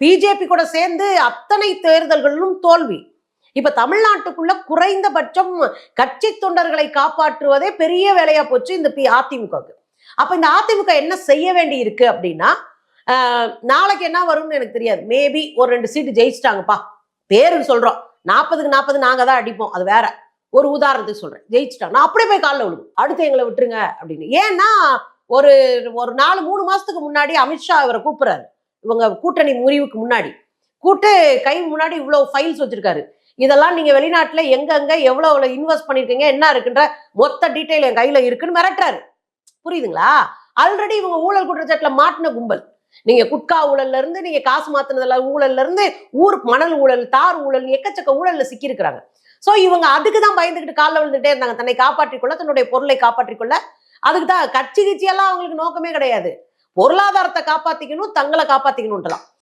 BJP கூட சேர்ந்து அத்தனை தேர்தல்களிலும் தோல்வி. இப்ப தமிழ்நாட்டுக்குள்ள குறைந்தபட்சம் கட்சி தொண்டர்களை காப்பாற்றுவதே பெரிய வேலையா போச்சு இந்த பி அதிமுகவுக்கு அப்ப இந்த அதிமுக என்ன செய்ய வேண்டி இருக்கு அப்படின்னா நாளைக்கு என்ன வரும்னு எனக்கு தெரியாது. மேபி ஒரு ரெண்டு சீட்டு ஜெயிச்சிட்டாங்கப்பா. பேரு சொல்றோம். நாற்பதுக்கு நாற்பது நாங்க தான் அடிப்போம். அது வேற. ஒரு உதாரணத்துக்கு சொல்றேன். ஜெயிச்சிட்டாங்க. நான் அப்படியே போய் காலில் விழுவோம் அடுத்து எங்களை விட்டுருங்க அப்படின்னு. ஏன்னா ஒரு ஒரு நாலு மூணு மாசத்துக்கு முன்னாடி அமித்ஷா இவரை கூப்பிடுறாரு. இவங்க கூட்டணி முறிவுக்கு முன்னாடி. கூட்டு கை முன்னாடி இவ்வளவு ஃபைல்ஸ் வச்சிருக்காரு. இதெல்லாம் நீங்க வெளிநாட்டுல எங்கெங்க எவ்வளவு இன்வெஸ்ட் பண்ணிருக்கீங்க என்ன இருக்குன்ற மொத்த டீட்டெயில் என் கையில இருக்குன்னு மிரட்டுறாரு. புரியுதுங்களா? ஆல்ரெடி இவங்க ஊழல் குற்றச்சாட்டுல மாட்டின கும்பல். நீங்க குட்கா ஊழல்ல இருந்து நீங்க காசு மாத்தினதுல ஊழல்ல இருந்து ஊர் மணல் ஊழல் தார் ஊழல் எக்கச்சக்க ஊழல்ல சிக்கி இருக்கிறாங்க சோ இவங்க அதுக்கு தான் பயந்துகிட்டு காலில் விழுந்துட்டே இருந்தாங்க. தன்னை காப்பாற்றிக்கொள்ள தன்னுடைய பொருளை காப்பாற்றிக்கொள்ள. அதுக்கு தான் கட்சி கிச்சி அவங்களுக்கு நோக்கமே கிடையாது. பொருளாதாரத்தை காப்பாத்திக்கணும் தங்களை காப்பாத்திக்கணும்ன்றலாம்